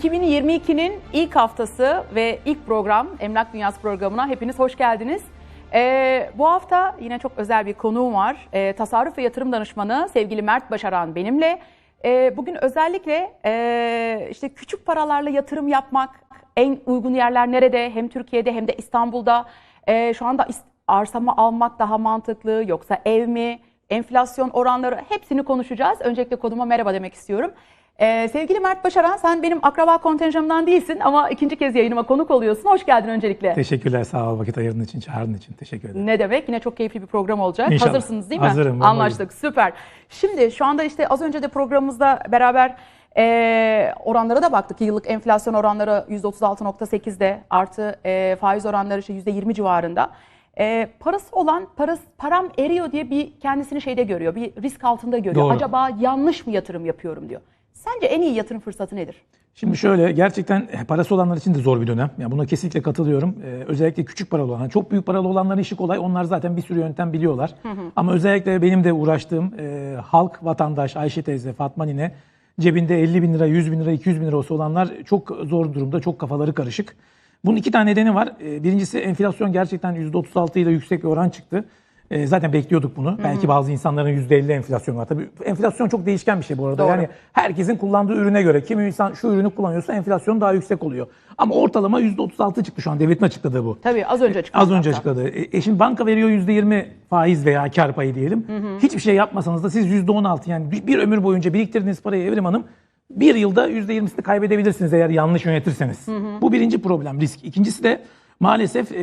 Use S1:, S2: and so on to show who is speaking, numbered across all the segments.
S1: 2022'nin ilk haftası ve ilk program Emlak Dünyası programına hepiniz hoş geldiniz. Ee, bu hafta yine çok özel bir konuğum var. Ee, tasarruf ve yatırım danışmanı sevgili Mert Başaran benimle. Ee, bugün özellikle e, işte küçük paralarla yatırım yapmak en uygun yerler nerede? Hem Türkiye'de hem de İstanbul'da. Ee, şu anda arsa mı almak daha mantıklı yoksa ev mi? Enflasyon oranları hepsini konuşacağız. Öncelikle konuma merhaba demek istiyorum. Ee, sevgili Mert Başaran sen benim akraba kontenjanımdan değilsin ama ikinci kez yayınıma konuk oluyorsun. Hoş geldin öncelikle.
S2: Teşekkürler sağ ol vakit ayırdığın için, çağırdığın için. Teşekkür ederim.
S1: Ne demek? Yine çok keyifli bir program olacak.
S2: İnşallah.
S1: Hazırsınız değil mi?
S2: Hazırım.
S1: Anlaştık. Süper. Şimdi şu anda işte az önce de programımızda beraber e, oranlara da baktık. Yıllık enflasyon oranları %36.8'de artı e, faiz oranları işte %20 civarında. E, parası olan parası, param eriyor diye bir kendisini şeyde görüyor. Bir risk altında görüyor.
S2: Doğru.
S1: Acaba yanlış mı yatırım yapıyorum diyor. Sence en iyi yatırım fırsatı nedir?
S2: Şimdi şöyle gerçekten parası olanlar için de zor bir dönem. Yani buna kesinlikle katılıyorum. Ee, özellikle küçük paralı olan, çok büyük paralı olanların işi kolay. Onlar zaten bir sürü yöntem biliyorlar. Ama özellikle benim de uğraştığım e, halk vatandaş Ayşe teyze, Fatma Nine cebinde 50 bin lira, 100 bin lira, 200 bin lira olsa olanlar çok zor durumda, çok kafaları karışık. Bunun iki tane nedeni var. Ee, Birincisi enflasyon gerçekten %36 ile yüksek bir oran çıktı. Ee, Zaten bekliyorduk bunu. Belki bazı insanların %50 enflasyon var. Tabii enflasyon çok değişken bir şey bu arada.
S1: Doğru.
S2: Yani herkesin kullandığı ürüne göre. Kimi insan şu ürünü kullanıyorsa enflasyon daha yüksek oluyor. Ama ortalama %36 çıktı şu an. Devletin açıkladığı bu.
S1: Tabii az önce çıktı.
S2: Az önce açıkladı. E, e şimdi banka veriyor %20 faiz veya kar payı diyelim. Hiçbir şey yapmasanız da siz %16 yani bir, bir ömür boyunca biriktirdiğiniz parayı Evrim Hanım bir yılda %20'sini kaybedebilirsiniz eğer yanlış yönetirseniz. Bu birinci problem risk. İkincisi de maalesef e,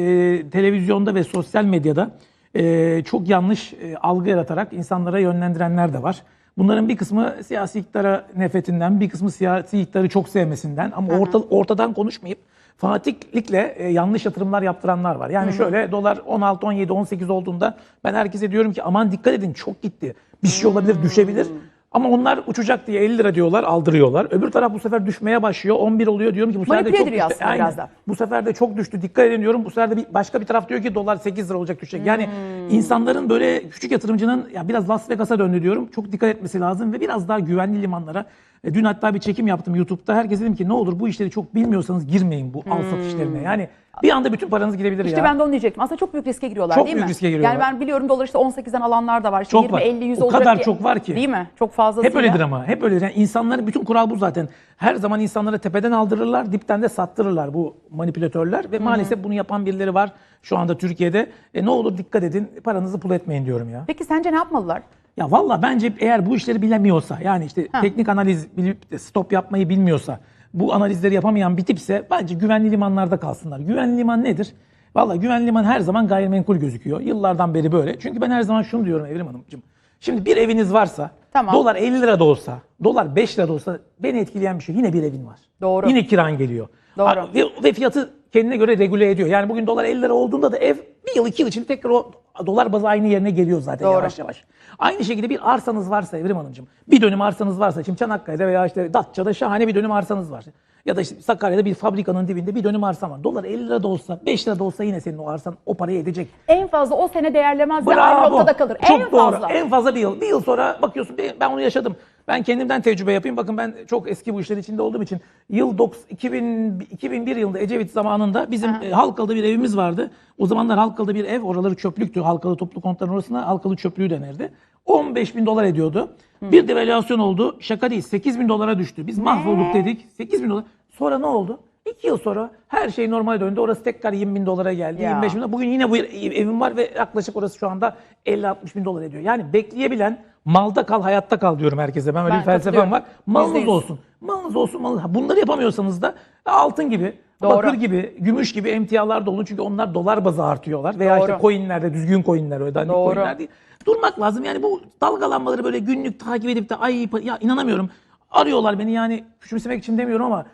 S2: televizyonda ve sosyal medyada e, çok yanlış e, algı yaratarak insanlara yönlendirenler de var. Bunların bir kısmı siyasi iktidara nefretinden, bir kısmı siyasi iktidarı çok sevmesinden ama orta, ortadan konuşmayıp fanatiklikle e, yanlış yatırımlar yaptıranlar var. Yani şöyle dolar 16, 17, 18 olduğunda ben herkese diyorum ki aman dikkat edin çok gitti. Bir şey olabilir, düşebilir. Ama onlar uçacak diye 50 lira diyorlar, aldırıyorlar. Öbür taraf bu sefer düşmeye başlıyor. 11 oluyor diyorum ki bu sefer de
S1: Manipüle
S2: çok
S1: ediliyor
S2: düştü.
S1: aslında biraz da.
S2: Bu sefer de çok düştü. Dikkat edin diyorum. Bu sefer de bir, başka bir taraf diyor ki dolar 8 lira olacak düşecek. Yani
S1: Hmm.
S2: insanların böyle küçük yatırımcının ya biraz Las Vegas'a döndü diyorum. Çok dikkat etmesi lazım ve biraz daha güvenli limanlara. E, Dün hatta bir çekim yaptım YouTube'da. Herkese dedim ki ne olur bu işleri çok bilmiyorsanız girmeyin bu al satış işlerine. Yani bir anda bütün paranız gidebilir
S1: Hmm. İşte
S2: ya.
S1: ben de onu diyecektim. Aslında çok büyük riske giriyorlar
S2: Çok
S1: değil
S2: büyük
S1: mi?
S2: riske giriyorlar.
S1: Yani ben biliyorum dolar işte 18'den alanlar da var. İşte
S2: Çok
S1: 20,
S2: var.
S1: 50, 100
S2: O
S1: olacak
S2: kadar
S1: diye.
S2: çok var ki.
S1: Değil mi? Çok fazla.
S2: Hep öyledir ama. Hep öyledir. Yani insanların bütün kural bu zaten. Her zaman insanlara tepeden aldırırlar, dipten de sattırırlar bu manipülatörler ve maalesef bunu yapan birileri var şu anda Türkiye'de. E ne olur dikkat edin. Paranızı pul etmeyin diyorum ya.
S1: Peki sence ne yapmalılar?
S2: Ya valla bence eğer bu işleri bilemiyorsa yani işte teknik analiz bilip stop yapmayı bilmiyorsa bu analizleri yapamayan bir tipse bence güvenli limanlarda kalsınlar. Güvenli liman nedir? Valla güvenli liman her zaman gayrimenkul gözüküyor. Yıllardan beri böyle. Çünkü ben her zaman şunu diyorum Evrim Hanımcığım. Şimdi bir eviniz varsa
S1: Tamam.
S2: dolar 50 lira da olsa, dolar 5 lira da olsa beni etkileyen bir şey. Yine bir evin var.
S1: Doğru.
S2: Yine kiran geliyor.
S1: Doğru.
S2: Ha, Ve, ve fiyatı kendine göre regüle ediyor. Yani bugün dolar 50 lira olduğunda da ev bir yıl iki yıl içinde tekrar o dolar bazı aynı yerine geliyor zaten
S1: Doğru.
S2: yavaş yavaş. Aynı şekilde bir arsanız varsa Evrim Hanımcığım, bir dönüm arsanız varsa, şimdi Çanakkale'de veya işte Datça'da şahane bir dönüm arsanız var. Ya da işte Sakarya'da bir fabrikanın dibinde bir dönüm arsan var. Dolar 50 lira da olsa, 5 lira da olsa yine senin o arsan o parayı edecek.
S1: En fazla o sene değerlemez ve aynı noktada kalır.
S2: Çok
S1: en
S2: doğru.
S1: fazla.
S2: En fazla bir yıl. Bir yıl sonra bakıyorsun ben onu yaşadım. Ben kendimden tecrübe yapayım. Bakın ben çok eski bu işlerin içinde olduğum için yıl 90 2000, 2001 yılında Ecevit zamanında bizim e, Halkalı'da bir evimiz vardı. O zamanlar Halkalı'da bir ev oraları çöplüktü. Halkalı toplu konutların orasına Halkalı çöplüğü denirdi. 15 bin dolar ediyordu. Bir devalüasyon oldu. Şaka değil. 8 bin dolara düştü. Biz mahvolduk dedik. 8 bin dolar. Sonra ne oldu? 2 yıl sonra her şey normale döndü. Orası tekrar 20 bin dolara geldi.
S1: Ya.
S2: 25 bin dolar. Bugün yine bu evim var ve yaklaşık orası şu anda 50-60 bin dolar ediyor. Yani bekleyebilen malda kal hayatta kal diyorum herkese. Ben öyle
S1: Ben
S2: bir felsefem var. Malınız olsun. Malınız olsun. Malınız. Bunları yapamıyorsanız da altın gibi,
S1: Doğru.
S2: bakır gibi, gümüş gibi emtialar da olun. Çünkü onlar dolar bazı artıyorlar. Veya işte
S1: Doğru.
S2: coinlerde düzgün coinler öyle dandik
S1: Doğru.
S2: coinler değil. Durmak lazım. Yani bu dalgalanmaları böyle günlük takip edip de ay ya inanamıyorum. Arıyorlar beni yani küçümsemek için demiyorum ama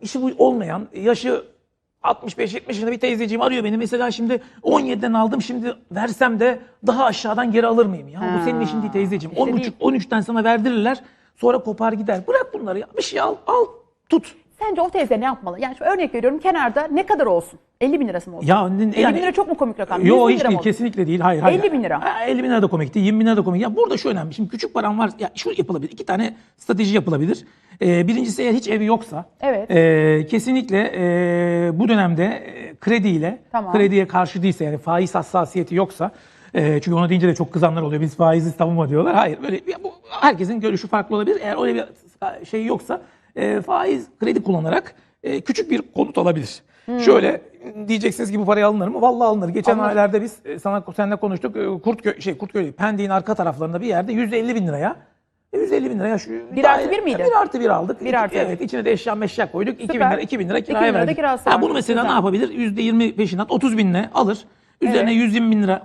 S2: işi bu olmayan, yaşı 65-70 yaşında bir teyzeciğim arıyor beni. Mesela şimdi 17'den aldım şimdi versem de daha aşağıdan geri alır mıyım? Ya bu senin işin değil teyzeciğim.
S1: işte
S2: 10,5 13'ten sana verdirirler. Sonra kopar gider. Bırak bunları ya. Bir şey al, al, tut.
S1: Sence o teyze ne yapmalı? Yani şu örnek veriyorum kenarda ne kadar olsun? 50 bin lirası mı olsun?
S2: Ya,
S1: 50
S2: yani-
S1: bin lira çok mu komik rakam? 100
S2: Yok hiç değil kesinlikle değil. Hayır, hayır.
S1: 50 bin lira.
S2: Ha, 50 bin lira da komikti 20 bin lira da komik. Ya burada şu önemli. Şimdi küçük param var. Ya şu yapılabilir. iki tane strateji yapılabilir. Ee, birincisi eğer hiç evi yoksa
S1: Evet.
S2: e, kesinlikle e, bu dönemde e, krediyle
S1: Tamam.
S2: krediye karşı değilse yani faiz hassasiyeti yoksa e, çünkü onu deyince de çok kızanlar oluyor. Biz faizi savunma diyorlar. Hayır böyle ya bu, herkesin görüşü farklı olabilir. Eğer öyle bir şey yoksa e, faiz kredi kullanarak e, küçük bir konut alabilir. Şöyle diyeceksiniz ki bu parayı alınır mı? Vallahi alınır. Geçen
S1: Alınır.
S2: aylarda biz e, sana seninle konuştuk. E, Kurtköy şey Kurtköy Pendik'in arka taraflarında bir yerde 150 bin liraya e, 150 bin liraya şu
S1: Bir artı bir miydi?
S2: Bir artı bir aldık.
S1: Bir artı.
S2: Evet içine de eşya meşya koyduk. 2000
S1: Süper.
S2: lira 2000 lira
S1: 2000
S2: kiraya
S1: lira da
S2: verdik. Ha, bunu mesela
S1: Güzel.
S2: ne yapabilir? %20 peşinat 30 binle alır. Üzerine
S1: Evet.
S2: 120 bin lira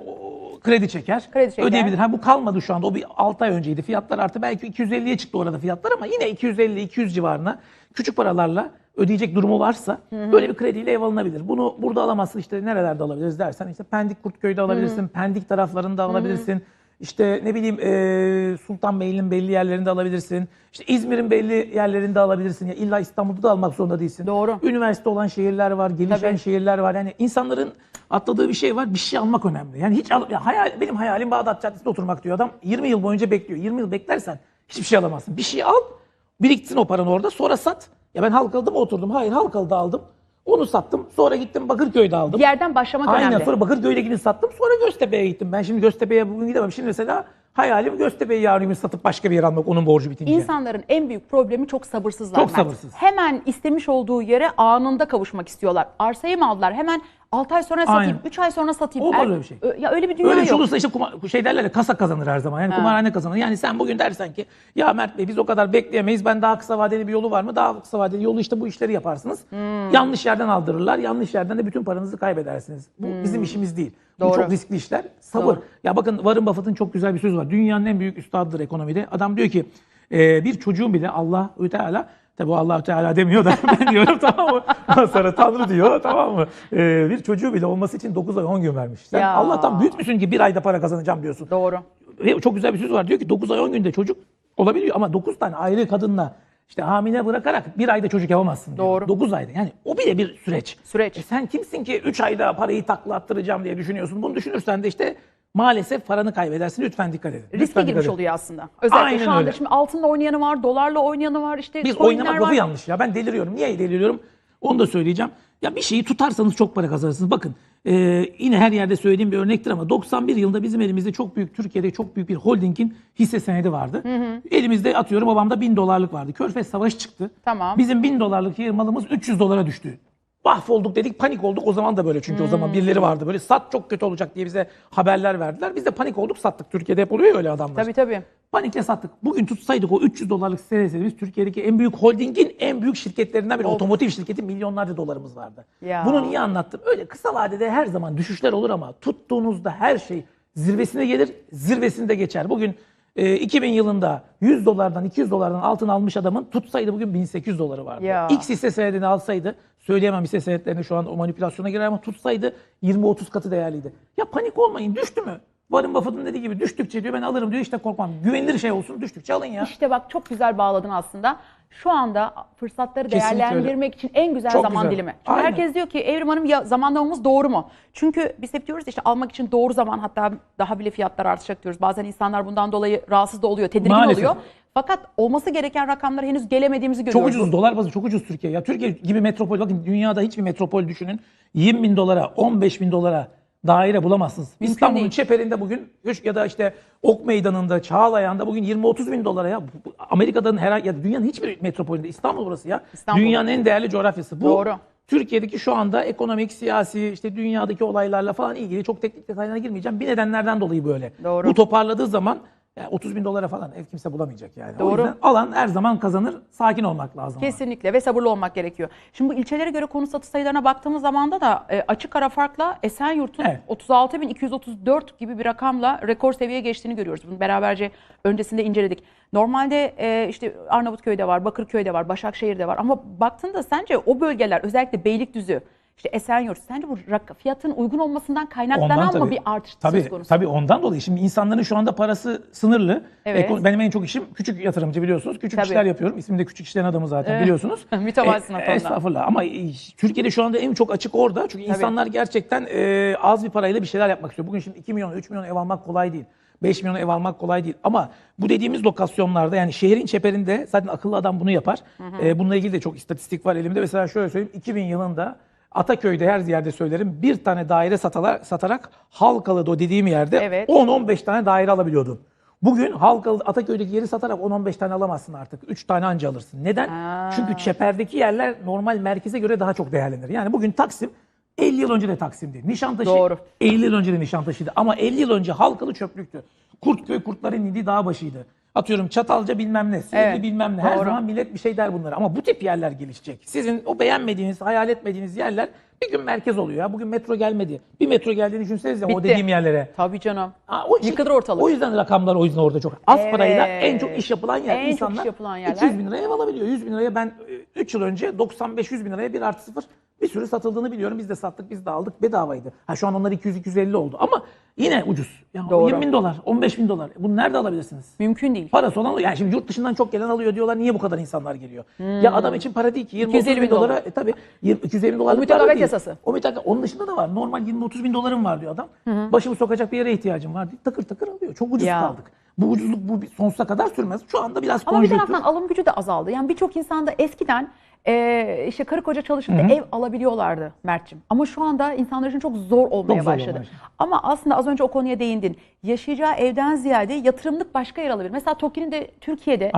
S2: kredi çeker.
S1: Kredi çeker.
S2: Ödeyebilir. Ha bu kalmadı şu anda. O bir 6 ay önceydi. Fiyatlar artı belki 250'ye çıktı orada fiyatlar ama yine 250-200 civarına küçük paralarla ödeyecek durumu varsa böyle bir krediyle ev alınabilir. Bunu burada alamazsın işte nerelerde alabiliriz dersen işte Pendik Kurtköy'de alabilirsin. Pendik taraflarında alabilirsin. İşte ne bileyim e, Sultanbeyli'nin belli yerlerinde alabilirsin. İşte İzmir'in belli yerlerinde alabilirsin. Ya illa İstanbul'da da almak zorunda değilsin.
S1: Doğru.
S2: Üniversite olan şehirler var, gelişen
S1: Tabii.
S2: şehirler var. Yani insanların atladığı bir şey var. Bir şey almak önemli. Yani hiç al, ya hayal, benim hayalim Bağdat Caddesi'nde oturmak diyor adam. 20 yıl boyunca bekliyor. 20 yıl beklersen hiçbir şey alamazsın. Bir şey al, biriksin o paranı orada sonra sat. Ya ben Halkalı'da mı oturdum? Hayır Halkalı'da aldım. Onu sattım. Sonra gittim Bakırköy'de aldım.
S1: Bir yerden başlamak
S2: Aynen
S1: önemli.
S2: sonra Bakırköy'dekini sattım. Sonra Göztepe'ye gittim. Ben şimdi Göztepe'ye bugün gidemem. Şimdi mesela hayalim Göztepe'yi yarın bir satıp başka bir yere almak onun borcu bitince.
S1: İnsanların en büyük problemi çok sabırsızlar.
S2: Çok
S1: Mert.
S2: sabırsız.
S1: Hemen istemiş olduğu yere anında kavuşmak istiyorlar. Arsayı mı aldılar? Hemen 6 ay sonra satayım,
S2: Aynen.
S1: 3 ay sonra satayım.
S2: Olmaz
S1: Er-
S2: öyle bir şey.
S1: Ö- Ya öyle bir dünya
S2: Öyle bir şey
S1: yok.
S2: olursa işte kuma- şey derler ya kasa kazanır her zaman. Yani
S1: Ha.
S2: kumarhane kazanır. Yani sen bugün dersen ki ya Mert Bey biz o kadar bekleyemeyiz. Ben daha kısa vadeli bir yolu var mı? Daha kısa vadeli yolu işte bu işleri yaparsınız.
S1: Hmm.
S2: Yanlış yerden aldırırlar. Yanlış yerden de bütün paranızı kaybedersiniz. Bu bizim işimiz değil. Bu
S1: Hmm. Doğru.
S2: çok riskli işler. Sabır.
S1: Doğru.
S2: Ya bakın Warren Buffett'ın çok güzel bir sözü var. Dünyanın en büyük üstadıdır ekonomide. Adam diyor ki e, bir çocuğun bile Allah Teala Tabi allah Teala demiyor da ben diyorum tamam mı? Sonra Tanrı diyor tamam mı? Ee, bir çocuğu bile olması için 9 ay 10 gün vermiş. Sen
S1: Ya.
S2: Allah'tan büyütmüşsün ki bir ayda para kazanacağım diyorsun.
S1: Doğru.
S2: Ve çok güzel bir söz var. Diyor ki 9 ay 10 günde çocuk olabiliyor ama 9 tane ayrı kadınla işte hamile bırakarak bir ayda çocuk yapamazsın diyor.
S1: Doğru.
S2: 9 ayda. Yani o bile bir süreç.
S1: Süreç.
S2: E sen kimsin ki 3 ayda parayı takla attıracağım diye düşünüyorsun. Bunu düşünürsen de işte maalesef paranı kaybedersin. Lütfen dikkat edin.
S1: Riske
S2: Lütfen
S1: girmiş oluyor aslında. Özellikle
S2: Aynen
S1: şu anda
S2: öyle.
S1: şimdi altınla oynayanı var, dolarla oynayanı var, işte
S2: Biz
S1: coinler
S2: oynamak
S1: var.
S2: lafı yanlış ya. Ben deliriyorum. Niye deliriyorum? Onu da söyleyeceğim. Ya bir şeyi tutarsanız çok para kazanırsınız. Bakın e, yine her yerde söylediğim bir örnektir ama 91 yılında bizim elimizde çok büyük Türkiye'de çok büyük bir holdingin hisse senedi vardı. Elimizde atıyorum babamda 1000 dolarlık vardı. Körfez Savaşı çıktı.
S1: Tamam.
S2: Bizim 1000 dolarlık yer malımız 300 dolara düştü. Mahvolduk dedik panik olduk o zaman da böyle çünkü o zaman birileri vardı böyle sat çok kötü olacak diye bize haberler verdiler. Biz de panik olduk sattık. Türkiye'de hep oluyor ya öyle adamlar.
S1: Tabii tabii.
S2: Panikle sattık. Bugün tutsaydık o 300 dolarlık senesi biz Türkiye'deki en büyük holdingin en büyük şirketlerinden biri. Otomotiv şirketi milyonlarca dolarımız vardı.
S1: Ya.
S2: Bunu niye anlattım? Öyle kısa vadede her zaman düşüşler olur ama tuttuğunuzda her şey zirvesine gelir, zirvesinde geçer. Bugün e, 2000 yılında 100 dolardan 200 dolardan altın almış adamın tutsaydı bugün 1800 doları vardı.
S1: Ya.
S2: X hisse senedini alsaydı söyleyemem hisse senetlerini şu an o manipülasyona girer ama tutsaydı 20-30 katı değerliydi. Ya panik olmayın düştü mü? Warren Buffett'ın dediği gibi düştükçe diyor ben alırım diyor işte korkmam. Güvenilir şey olsun düştükçe alın ya.
S1: İşte bak çok güzel bağladın aslında. Şu anda fırsatları
S2: Kesinlikle
S1: değerlendirmek için en güzel
S2: Çok
S1: zaman
S2: güzel.
S1: dilimi. Çünkü
S2: Aynen.
S1: herkes diyor ki Evrim Hanım ya zamanlamamız doğru mu? Çünkü biz hep diyoruz işte almak için doğru zaman hatta daha bile fiyatlar artacak diyoruz. Bazen insanlar bundan dolayı rahatsız da oluyor, tedirgin
S2: Maalesef.
S1: oluyor. Fakat olması gereken rakamlara henüz gelemediğimizi
S2: Çok
S1: görüyoruz.
S2: ucuz dolar bazı çok ucuz Türkiye. Ya Türkiye gibi metropol bakın dünyada hiçbir metropol düşünün. 20 bin dolara 15 bin dolara daire bulamazsınız. İstanbul'un
S1: değil.
S2: çeperinde bugün ya da işte Ok Meydanı'nda Çağlayan'da bugün 20-30 bin dolara ya. Amerika'dan herhangi ya dünyanın hiçbir metropolünde İstanbul burası ya.
S1: İstanbul.
S2: Dünyanın en değerli coğrafyası. Bu
S1: Doğru.
S2: Türkiye'deki şu anda ekonomik, siyasi, işte dünyadaki olaylarla falan ilgili çok teknik detaylara girmeyeceğim. Bir nedenlerden dolayı böyle.
S1: Doğru.
S2: Bu toparladığı zaman yani 30 bin dolara falan ev kimse bulamayacak yani. O
S1: Doğru.
S2: yüzden alan her zaman kazanır. Sakin olmak lazım.
S1: Kesinlikle ve sabırlı olmak gerekiyor. Şimdi bu ilçelere göre konut satış sayılarına baktığımız zaman da e, açık ara farkla Esenyurt'un
S2: Evet.
S1: 36.234 gibi bir rakamla rekor seviyeye geçtiğini görüyoruz. Bunu beraberce öncesinde inceledik. Normalde e, işte Arnavutköy'de var, Bakırköy'de var, Başakşehir'de var ama baktığında sence o bölgeler özellikle Beylikdüzü işte Esenyurt. Sence bu fiyatın uygun olmasından kaynaklanan
S2: Ondan
S1: mı
S2: tabii.
S1: bir artış
S2: tabii,
S1: söz konusu?
S2: Tabii ondan dolayı. Şimdi insanların şu anda parası sınırlı.
S1: Evet.
S2: Eko- Benim en çok işim küçük yatırımcı biliyorsunuz. Küçük
S1: Tabii.
S2: işler yapıyorum. İsmim de küçük işlerin adamı zaten biliyorsunuz.
S1: O konuda.
S2: Estağfurullah ama e, Türkiye'de şu anda en çok açık orada. Çünkü insanlar gerçekten e, az bir parayla bir şeyler yapmak istiyor. Bugün şimdi 2 milyon, 3 milyon ev almak kolay değil. 5 milyon ev almak kolay değil. Ama bu dediğimiz lokasyonlarda yani şehrin çeperinde zaten akıllı adam bunu yapar. E, bununla ilgili de çok istatistik var elimde. Mesela şöyle söyleyeyim 2000 yılında Ataköy'de her yerde söylerim bir tane daire satalar, satarak Halkalı'da o dediğim yerde
S1: Evet.
S2: 10-15 tane daire alabiliyordun. Bugün Halkalı Ataköy'deki yeri satarak 10-15 tane alamazsın artık. 3 tane anca alırsın. Neden?
S1: Ha.
S2: Çünkü çeperdeki yerler normal merkeze göre daha çok değerlenir. Yani bugün Taksim 50 yıl önce de Taksim'di. Nişantaşı
S1: Doğru.
S2: 50 yıl önce de Nişantaşı'ydı. Ama 50 yıl önce Halkalı çöplüktü. Kurtköy kurtların indiği dağ başıydı. Atıyorum Çatalca bilmem ne, Silivri
S1: Evet,
S2: bilmem ne. Her
S1: doğru.
S2: zaman millet bir şey der bunlara. Ama bu tip yerler gelişecek. Sizin o beğenmediğiniz, hayal etmediğiniz yerler bir gün merkez oluyor ya. Bugün metro gelmedi. Bir metro geldiğini düşünsenize o
S1: Bitti.
S2: dediğim yerlere.
S1: Tabii canım.
S2: Ha, o
S1: Yıkılır ortalık.
S2: O yüzden rakamlar o yüzden orada çok. Az
S1: Evet.
S2: parayla en çok iş yapılan yer.
S1: En çok
S2: İnsanlar
S1: iş yapılan yerler.
S2: 200 bin liraya ev alabiliyor. 100 bin liraya ben 3 yıl önce 95-100 bin liraya bir artı sıfır bir sürü satıldığını biliyorum. Biz de sattık, biz de aldık. Bedavaydı. Ha şu an onlar 200-250 oldu ama yine ucuz. Yani
S1: Doğru.
S2: 20 bin dolar, 15 bin dolar. Bunu nerede alabilirsiniz?
S1: Mümkün değil.
S2: Parası olan yani şimdi yurt dışından çok gelen alıyor diyorlar. Niye bu kadar insanlar geliyor?
S1: Hmm.
S2: Ya adam için para değil ki. 20
S1: 250
S2: bin dolara
S1: dolar.
S2: e, tabii 20, 250 dolar.
S1: O müteahhit yasası.
S2: O müteahhit onun dışında da var. Normal 20-30 bin dolarım var diyor adam. Başımı sokacak bir yere ihtiyacım var diye takır takır alıyor. Çok ucuz
S1: Ya.
S2: kaldık. Bu ucuzluk bu sonsuza kadar sürmez. Şu anda biraz
S1: Ama bir taraftan alım gücü de azaldı. Yani birçok insanda eskiden e, işte karı koca çalışıp da ev alabiliyorlardı Mert'cim. Ama şu anda insanlar için çok zor olmaya
S2: Çok zor
S1: başladı.
S2: olmaya başladı.
S1: Ama aslında az önce o konuya değindin. Yaşayacağı evden ziyade yatırımlık başka yer alabilir. Mesela TOKİ'nin de Türkiye'de.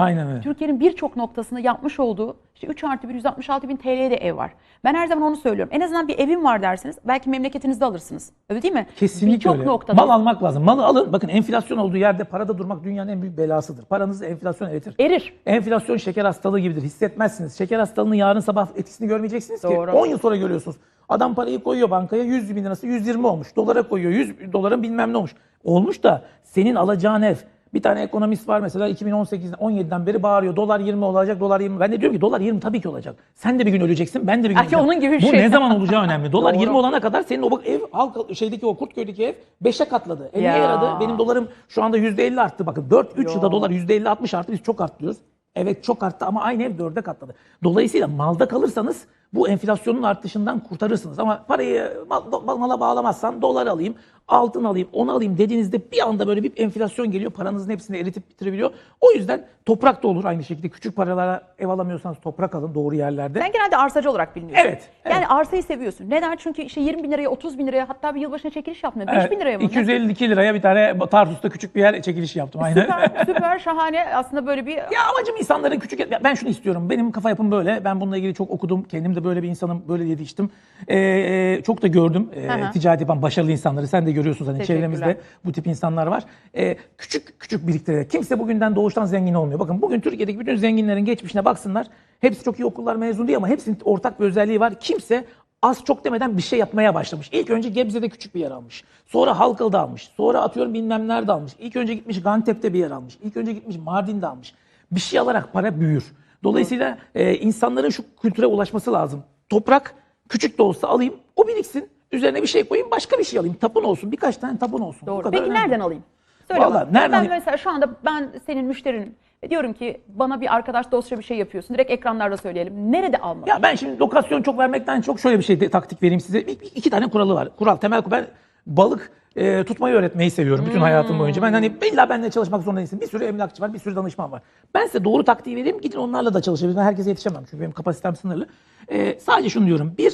S1: Türkiye'nin birçok noktasında yapmış olduğu işte 3 artı 1 166 bin TL'ye de ev var. Ben her zaman onu söylüyorum. En azından bir evim var derseniz belki memleketinizde alırsınız. Öyle değil mi?
S2: Kesinlikle
S1: Birçok
S2: öyle.
S1: noktada.
S2: Mal almak lazım. Malı alın. Bakın enflasyon olduğu yerde parada durmak dünyanın en büyük belasıdır. Paranızı enflasyon eritir.
S1: Erir.
S2: Enflasyon şeker hastalığı gibidir. Hissetmezsiniz. Şeker hastalığının yarın sabah etkisini görmeyeceksiniz
S1: Doğru.
S2: ki 10 yıl sonra görüyorsunuz. Adam parayı koyuyor bankaya 100 bin lirası 120 olmuş. Dolara koyuyor 100 doların bilmem ne olmuş. Olmuş da senin alacağın ev. Bir tane ekonomist var mesela 2018'den 17'den beri bağırıyor. Dolar 20 olacak, dolar 20. Ben de diyorum ki dolar 20 tabii ki olacak. Sen de bir gün öleceksin, ben de bir gün öleceğim.
S1: onun gibi bir
S2: Bu
S1: şey.
S2: ne zaman olacağı önemli. Dolar
S1: Doğru.
S2: 20 olana kadar senin o bak ev halk şeydeki o Kurtköy'deki ev 5'e katladı. E niye
S1: Ya.
S2: yaradı? Benim dolarım şu anda %50 arttı. Bakın 4 3
S1: Yo.
S2: yılda dolar %50-60 arttı. Biz çok arttırıyoruz. Evet çok arttı ama aynı ev 4'e katladı. Dolayısıyla malda kalırsanız bu enflasyonun artışından kurtarırsınız. Ama parayı mal, mal- mala bağlamazsan dolar alayım, altın alayım, onu alayım dediğinizde bir anda böyle bir enflasyon geliyor. Paranızın hepsini eritip bitirebiliyor. O yüzden toprak da olur aynı şekilde. Küçük paralara ev alamıyorsanız toprak alın doğru yerlerde.
S1: Sen genelde arsacı olarak biliniyorsun.
S2: Evet,
S1: Yani arsayı seviyorsun. Neden? Çünkü işte 20 bin liraya, 30 bin liraya hatta bir yılbaşına çekiliş yapmıyor. 5
S2: Evet,
S1: bin liraya mı?
S2: 252 liraya bir tane Tarsus'ta küçük bir yer çekilişi yaptım. Aynen.
S1: Süper, süper, şahane. Aslında böyle bir
S2: Ya amacım insanların küçük... Ben şunu istiyorum. Benim kafa yapım böyle. Ben bununla ilgili çok okudum. Kendim de böyle bir insanım. Böyle yetiştim. Ee, çok da gördüm.
S1: Hı hı.
S2: ticaret yapan başarılı insanları. Sen de görüyorsun hani çevremizde bu tip insanlar var. Ee, küçük küçük biriktirerek. Kimse bugünden doğuştan zengin olmuyor. Bakın bugün Türkiye'deki bütün zenginlerin geçmişine baksınlar. Hepsi çok iyi okullar mezun değil ama hepsinin ortak bir özelliği var. Kimse az çok demeden bir şey yapmaya başlamış. İlk önce Gebze'de küçük bir yer almış. Sonra Halkalı'da almış. Sonra atıyorum bilmem nerede almış. İlk önce gitmiş Gantep'te bir yer almış. İlk önce gitmiş Mardin'de almış. Bir şey alarak para büyür. Dolayısıyla e, insanların şu kültüre ulaşması lazım. Toprak küçük de olsa alayım, o biriksin. Üzerine bir şey koyayım, başka bir şey alayım. Tapun olsun, birkaç tane tapun olsun. Bu
S1: doğru.
S2: kadar
S1: Peki
S2: önemli.
S1: nereden alayım? Söyle
S2: Vallahi
S1: bana.
S2: nereden
S1: ben
S2: alayım?
S1: mesela şu anda ben senin müşterinim. Ve diyorum ki bana bir arkadaş dostça bir şey yapıyorsun. Direkt ekranlarda söyleyelim. Nerede almalıyım?
S2: Ya ben şimdi lokasyon çok vermekten çok şöyle bir şey de, taktik vereyim size. Bir- bir- iki tane kuralı var. Kural, temel. Ben balık e, tutmayı öğretmeyi seviyorum bütün hayatım boyunca. Ben hani illa benimle çalışmak zorunda değilsin. Bir sürü emlakçı var, bir sürü danışman var. Ben size doğru taktiği vereyim. Gidin onlarla da çalışabilirsiniz. Ben herkese yetişemem çünkü benim kapasitem sınırlı. E, sadece şunu diyorum. Bir,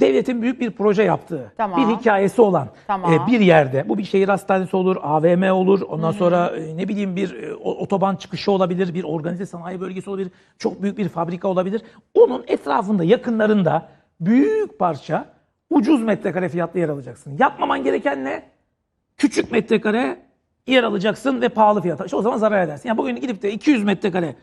S2: devletin büyük bir proje yaptığı,
S1: Tamam.
S2: bir hikayesi olan
S1: Tamam.
S2: e, bir yerde. Bu bir şehir hastanesi olur, AVM olur. Ondan sonra e, ne bileyim bir e, o- otoban çıkışı olabilir, bir organize sanayi bölgesi olabilir, çok büyük bir fabrika olabilir. Onun etrafında, yakınlarında büyük parça ucuz metrekare fiyatlı yer alacaksın. Yapmaman gereken ne? Küçük metrekare yer alacaksın ve pahalı fiyata. İşte o zaman zarar edersin. Yani bugün gidip de 200 metrekare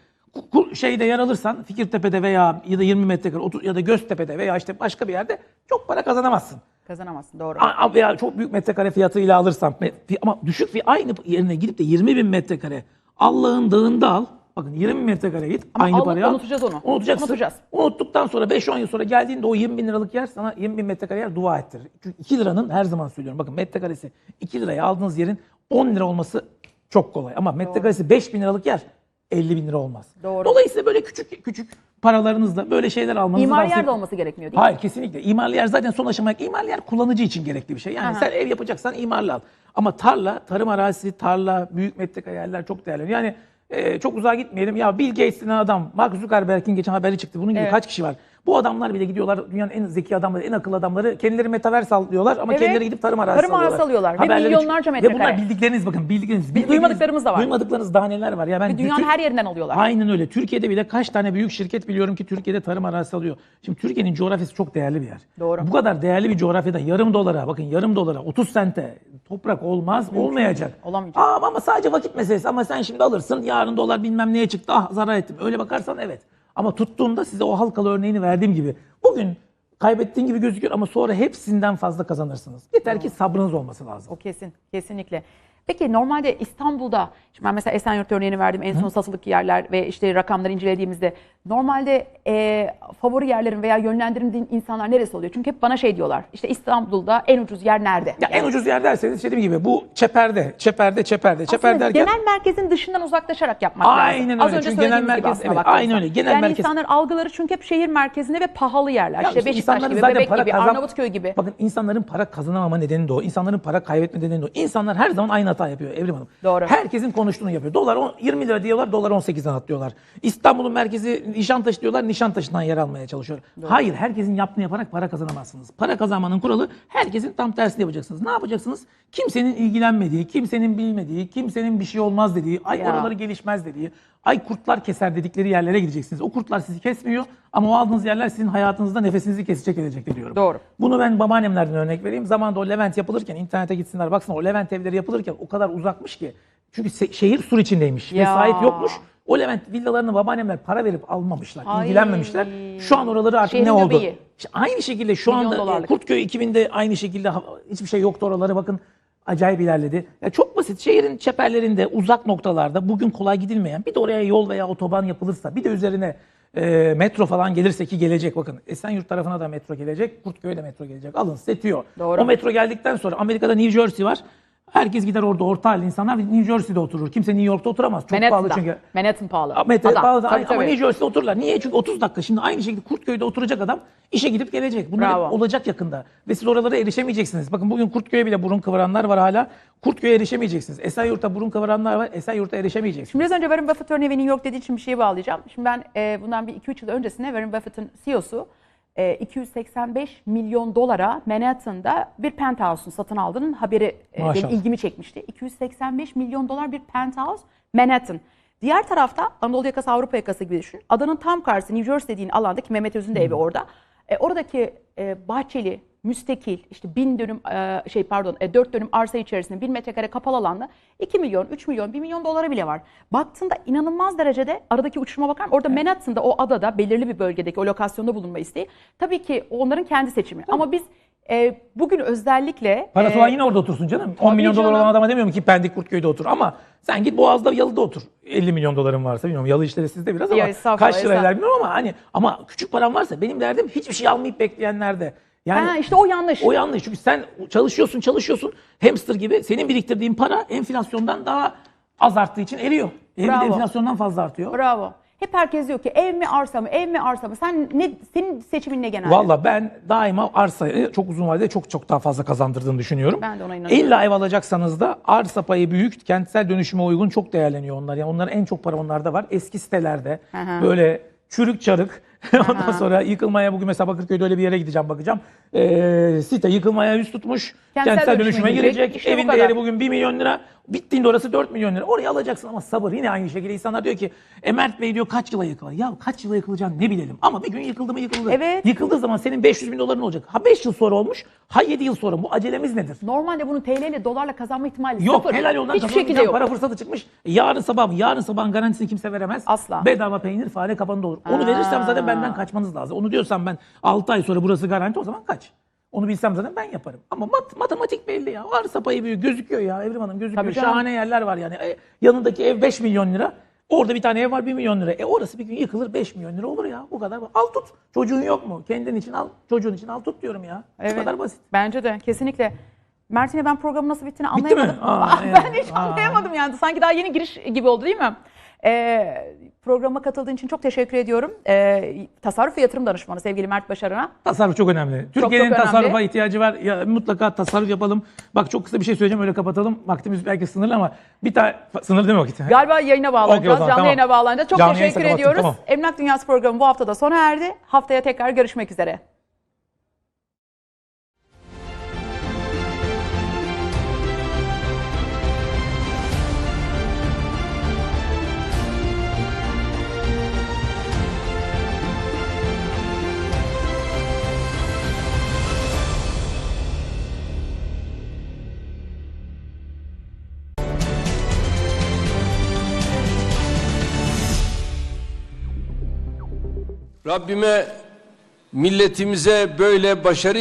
S2: şeyde yer alırsan Fikirtepe'de veya ya da 20 metrekare otu- ya da Göztepe'de veya işte başka bir yerde çok para kazanamazsın.
S1: Kazanamazsın doğru.
S2: A- veya çok büyük metrekare fiyatıyla fi- ama düşük fi aynı yerine gidip de 20 bin metrekare Allah'ın dağında al Bakın 20 bin metrekare git.
S1: Ama
S2: aynı
S1: alıp
S2: paraya al.
S1: unutacağız onu.
S2: Unutacaksın.
S1: Unutacağız.
S2: Unuttuktan sonra 5-10 yıl sonra geldiğinde o 20 bin liralık yer sana 20 bin metrekare yer dua ettirir. Çünkü 2 liranın her zaman söylüyorum. Bakın metrekaresi 2 liraya aldığınız yerin 10 lira olması çok kolay. Ama metrekaresi 5 bin liralık yer 50 bin lira olmaz.
S1: Doğru.
S2: Dolayısıyla böyle küçük küçük paralarınızla böyle şeyler almanızı
S1: İmar yer de olması gerekmiyor değil mi?
S2: Hayır kesinlikle. İmarlı yer zaten son aşamaya imarlı yer kullanıcı için gerekli bir şey. Yani
S1: Aha.
S2: sen ev yapacaksan imarlı al. Ama tarla, tarım arazisi, tarla, büyük metrekare yerler çok değerli. Yani e, çok uzağa gitmeyelim. Ya Bill Gates denen adam, Mark Zuckerberg'in geçen haberi çıktı. Bunun gibi
S1: Evet.
S2: kaç kişi var? Bu adamlar bile gidiyorlar dünyanın en zeki adamları, en akıllı adamları. Kendileri metaverse alıyorlar ama
S1: Evet.
S2: kendileri gidip tarım arazisi
S1: Tarım arazisi alıyorlar ve
S2: Haberleri
S1: milyonlarca
S2: çıkıyor. Ve
S1: metrekare.
S2: bunlar bildikleriniz bakın bildikleriniz. bildikleriniz-
S1: duymadıklarımız da var.
S2: Duymadıklarınız daha neler var. Ya ben
S1: Ve dünyanın her yerinden alıyorlar.
S2: Aynen öyle. Türkiye'de bile kaç tane büyük şirket biliyorum ki Türkiye'de tarım arazisi alıyor. Şimdi Türkiye'nin coğrafyası çok değerli bir yer.
S1: Doğru.
S2: Bu kadar değerli bir coğrafyada yarım dolara, bakın yarım dolara, 30 sente toprak olmaz, olmayacak.
S1: Olamayacak.
S2: Aa, ama sadece vakit meselesi. Ama sen şimdi alırsın, yarın dolar bilmem neye çıktı, ah zarar ettim. Öyle bakarsan evet. Ama tuttuğunda size o halkalı örneğini verdiğim gibi. Bugün kaybettiğin gibi gözüküyor ama sonra hepsinden fazla kazanırsınız. Yeter ki sabrınız olması lazım.
S1: O kesin, kesinlikle. Peki normalde İstanbul'da, şimdi ben mesela Esenyurt örneğini verdim en son satılık yerler ve işte rakamları incelediğimizde normalde e, favori yerlerin veya yönlendirildiğin insanlar neresi oluyor? Çünkü hep bana şey diyorlar, işte İstanbul'da en ucuz yer nerede?
S2: Ya en ucuz yer derseniz dediğim gibi bu çeperde, çeperde, çeperde, çeper derken
S1: genel merkezin dışından uzaklaşarak yapmak
S2: Aynen
S1: lazım. Az
S2: öyle.
S1: önce
S2: Çünkü genel
S1: gibi
S2: merkez-
S1: aslında
S2: evet, aynen öyle. Genel
S1: yani
S2: merkez-
S1: insanların algıları çünkü hep şehir merkezinde ve pahalı yerler.
S2: Ya
S1: işte
S2: işte
S1: Beşiktaş gibi,
S2: zaten
S1: Bebek
S2: para
S1: gibi,
S2: kazan-
S1: Arnavutköy gibi.
S2: Bakın insanların para kazanamama nedeni de o. İnsanların para kaybetme nedeni de o. İnsanlar her zaman aynı hata yapıyor Evrim Hanım.
S1: Doğru.
S2: Herkesin konuştuğunu yapıyor. Dolar on- 20 lira diyorlar, dolar 18'den atlıyorlar. İstanbul'un merkezi Nişantaşı diyorlar, Nişantaşı'ndan yer almaya çalışıyor. Hayır, herkesin yaptığını yaparak para kazanamazsınız. Para kazanmanın kuralı herkesin tam tersini yapacaksınız. Ne yapacaksınız? Kimsenin ilgilenmediği, kimsenin bilmediği, kimsenin bir şey olmaz dediği, ay
S1: Ya.
S2: oraları gelişmez dediği, ay kurtlar keser dedikleri yerlere gideceksiniz. O kurtlar sizi kesmiyor ama o aldığınız yerler sizin hayatınızda nefesinizi kesecek edecek diyorum.
S1: Doğru.
S2: Bunu ben babaannemlerden örnek vereyim. Zamanında o Levent yapılırken internete gitsinler baksana o Levent evleri yapılırken o kadar uzakmış ki. Çünkü şehir sur içindeymiş.
S1: Ya.
S2: Vesayet yokmuş. O Levent villalarını babaannemler para verip almamışlar.
S1: Ay.
S2: ilgilenmemişler. Şu an oraları artık
S1: Şehrin
S2: ne oldu?
S1: göbeği.
S2: İşte aynı şekilde şu
S1: Milyon
S2: anda e,
S1: dolarlık.
S2: Kurtköy 2000'de aynı şekilde hiçbir şey yoktu oraları bakın acayip ilerledi. Ya çok basit şehrin çeperlerinde uzak noktalarda bugün kolay gidilmeyen bir de oraya yol veya otoban yapılırsa bir de üzerine e, metro falan gelirse ki gelecek bakın Esenyurt tarafına da metro gelecek Kurtköy'e de metro gelecek alın size tüyo.
S1: Doğru.
S2: O metro geldikten sonra Amerika'da New Jersey var. Herkes gider orada orta halli insanlar New Jersey'de oturur. Kimse New York'ta oturamaz. Çok pahalı
S1: Manhattan'da.
S2: çünkü.
S1: Manhattan pahalı.
S2: Metre
S1: Adam.
S2: pahalı
S1: Tabii,
S2: ama
S1: tabii.
S2: New Jersey'de otururlar. Niye? Çünkü 30 dakika. Şimdi aynı şekilde Kurtköy'de oturacak adam işe gidip gelecek. Bunlar hep
S1: Bravo.
S2: olacak yakında. Ve siz oralara erişemeyeceksiniz. Bakın bugün Kurtköy'e bile burun kıvıranlar var hala. Kurtköy'e erişemeyeceksiniz. Esenyurt'a burun kıvıranlar var. Esenyurt'a erişemeyeceksiniz.
S1: Şimdi biraz önce Warren Buffett örneği ve New York dediği için bir şeye bağlayacağım. Şimdi ben e, bundan bir 2-3 yıl öncesinde Warren Buffett'ın CEO'su e, 285 milyon dolara Manhattan'da bir penthouse'un satın aldığının haberi e, benim ilgimi çekmişti. 285 milyon dolar bir penthouse Manhattan. Diğer tarafta Anadolu yakası Avrupa yakası gibi düşün. Adanın tam karşısı New Jersey dediğin alanda ki Mehmet Öz'ün de evi orada. E, oradaki e, bahçeli, müstakil, işte bin dönüm e, şey pardon e, 4 dönüm arsa içerisinde 1000 metrekare kapalı alanda 2 milyon, 3 milyon, 1 milyon dolara bile var. Baktığında inanılmaz derecede aradaki uçuruma bakar mısın? Orada Manhattan'da o adada belirli bir bölgedeki o lokasyonda bulunma isteği. Tabii ki onların kendi seçimi. Ama biz e, bugün özellikle
S2: Parası
S1: e,
S2: olan yine orada otursun canım. 10 milyon dolar
S1: canım.
S2: olan adama demiyorum ki Pendik Kurtköy'de otur. Ama sen git Boğaz'da Yalı'da otur. 50 milyon doların varsa bilmiyorum. Yalı işleri sizde biraz ama
S1: Ya
S2: kaç lira eder
S1: estağfurullah.
S2: bilmiyorum ama hani ama küçük param varsa benim derdim hiçbir şey almayıp bekleyenlerde. Yani
S1: ha, işte o yanlış.
S2: O yanlış çünkü sen çalışıyorsun çalışıyorsun hamster gibi senin biriktirdiğin para enflasyondan daha az arttığı için eriyor. Ev
S1: Bravo.
S2: enflasyondan fazla artıyor.
S1: Bravo. Hep herkes diyor ki ev mi arsa mı, ev mi arsa mı? Sen ne senin seçimin ne genelde?
S2: Valla ben daima arsayı çok uzun vadede çok çok daha fazla kazandırdığını düşünüyorum.
S1: Ben de ona inanıyorum.
S2: İlla ev alacaksanız da arsa payı büyük, kentsel dönüşüme uygun çok değerleniyor onlar. Yani onların en çok para onlarda var. Eski sitelerde
S1: hı.
S2: böyle çürük çarık. Ondan sonra yıkılmaya bugün mesela Bakırköy'de öyle bir yere gideceğim bakacağım. Ee, site yıkılmaya yüz tutmuş.
S1: Kentsel
S2: Kentsel,
S1: dönüşüme
S2: dönüşüme
S1: girecek.
S2: girecek.
S1: İşte bu
S2: Evin
S1: kadar.
S2: değeri bugün 1 milyon lira. Bittiğinde orası 4 milyon lira. Orayı alacaksın ama sabır. Yine aynı şekilde insanlar diyor ki e Mert Bey diyor kaç yıla yıkılır? Ya kaç yıla yıkılacağını ne bilelim. Ama bir gün yıkıldı mı yıkıldı.
S1: Evet.
S2: Yıkıldığı zaman senin 500 bin doların olacak. Ha 5 yıl sonra olmuş, ha 7 yıl sonra. Bu acelemiz nedir?
S1: Normalde bunun TL ile dolarla kazanma ihtimali
S2: Yok
S1: sıfır.
S2: helal yoldan
S1: Hiçbir şekilde yok.
S2: Para fırsatı çıkmış. Yarın sabah? Yarın sabahın garantisini kimse veremez.
S1: Asla.
S2: Bedava peynir fare kapanında olur. Onu verirsem zaten benden kaçmanız lazım. Onu diyorsam ben 6 ay sonra burası garanti o zaman kaç. Onu bilsem zaten ben yaparım. Ama mat, matematik belli ya. Arsa payı büyük gözüküyor ya. Evrim Hanım gözüküyor.
S1: Tabii canım.
S2: Şahane yerler var yani. E, yanındaki ev 5 milyon lira. Orada bir tane ev var 1 milyon lira. E orası bir gün yıkılır 5 milyon lira olur ya. Bu kadar. Al tut. Çocuğun yok mu? Kendin için al. Çocuğun için al tut diyorum ya. Bu kadar basit.
S1: Bence de kesinlikle. Mert yine ben programın nasıl bittiğini
S2: Bitti mi?
S1: anlayamadım.
S2: Aa,
S1: ben
S2: evet.
S1: hiç
S2: Aa.
S1: anlayamadım yani. Sanki daha yeni giriş gibi oldu değil mi? Ee, programa katıldığın için çok teşekkür ediyorum. Ee, tasarruf ve yatırım danışmanı sevgili Mert Başaran'a.
S2: Tasarruf çok önemli. Türkiye'nin
S1: çok önemli.
S2: tasarrufa ihtiyacı var. Ya mutlaka tasarruf yapalım. Bak çok kısa bir şey söyleyeceğim öyle kapatalım. Vaktimiz belki sınırlı ama bir tane sınırlı değil mi vakit?
S1: Galiba yayına bağlanacağız.
S2: Okey o zaman,
S1: Canlı
S2: tamam.
S1: yayına bağlanacağız. Çok
S2: Canlı
S1: teşekkür
S2: kapattım,
S1: ediyoruz.
S2: tamam.
S1: Emlak Dünyası programı bu hafta da sona erdi. Haftaya tekrar görüşmek üzere.
S3: Rabbime milletimize böyle başarı